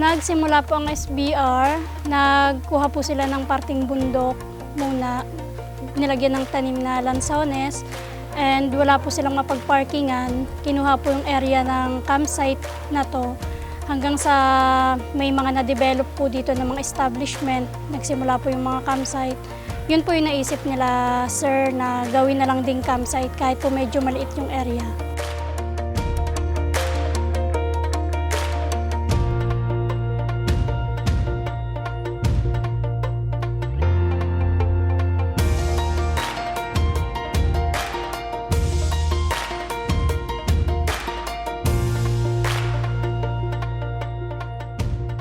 Nagsimula po ang SBR, nagkuha po sila ng parting bundok muna, nilagyan ng tanim na lansones, and wala po silang mapagparkingan. Kinuha po yung area ng campsite na to hanggang sa may mga na-develop po dito ng mga establishment, nagsimula po yung mga campsite. Yun po yung naisip nila, sir, na gawin na lang ding campsite kahit po medyo maliit yung area.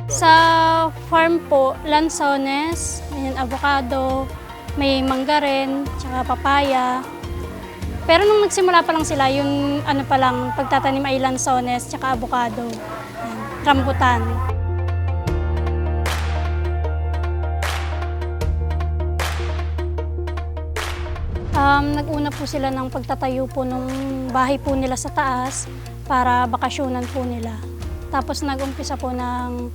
Sa farm po, lansones, ayan, avocado, may mangga rin, tsaka papaya. Pero nung nagsimula pa lang sila, yung ano pa lang, pagtatanim ay lansones, tsaka avocado, ayan, rambutan. Um, nag-una po sila ng pagtatayo po ng bahay po nila sa taas para bakasyonan po nila. Tapos nag-umpisa po ng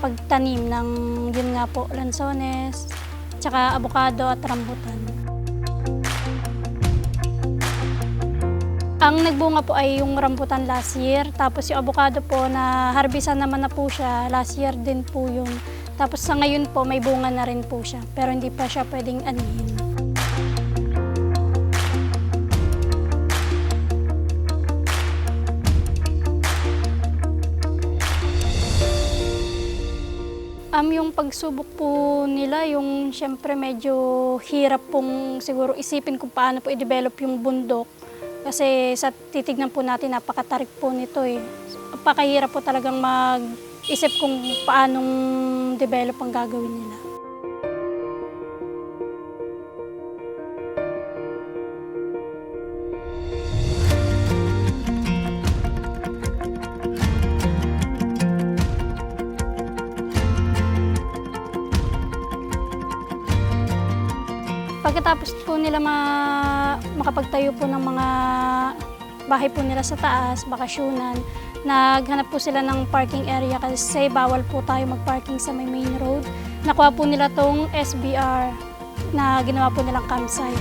pagtanim ng yun nga po, lansones, tsaka avocado at rambutan. Ang nagbunga po ay yung rambutan last year, tapos yung avocado po na harbisan naman na po siya, last year din po yun. Tapos sa ngayon po may bunga na rin po siya, pero hindi pa siya pwedeng anihin. Um, yung pagsubok po nila, yung syempre medyo hirap pong siguro isipin kung paano po i-develop yung bundok. Kasi sa titignan po natin, napakatarik po nito eh. Napakahirap po talagang mag-isip kung paanong develop ang gagawin nila. Pagkatapos po nila ma- makapagtayo po ng mga bahay po nila sa taas, bakasyunan, naghanap po sila ng parking area kasi bawal po tayo mag-parking sa may main road. Nakuha po nila tong SBR na ginawa po nilang campsite.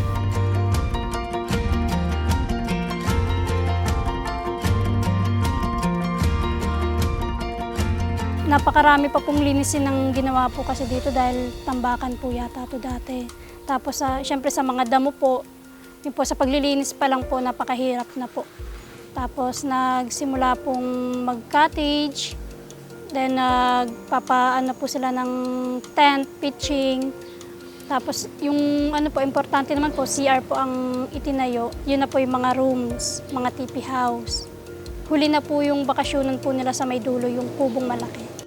Napakarami pa pong linisin ng ginawa po kasi dito dahil tambakan po yata to dati. Tapos sa syempre sa mga damo po, yun po sa paglilinis pa lang po napakahirap na po. Tapos nagsimula pong mag-cottage, then nagpapaano po sila ng tent, pitching. Tapos yung ano po, importante naman po, CR po ang itinayo. Yun na po yung mga rooms, mga tipi house. Huli na po yung bakasyonan po nila sa may dulo, yung kubong malaki.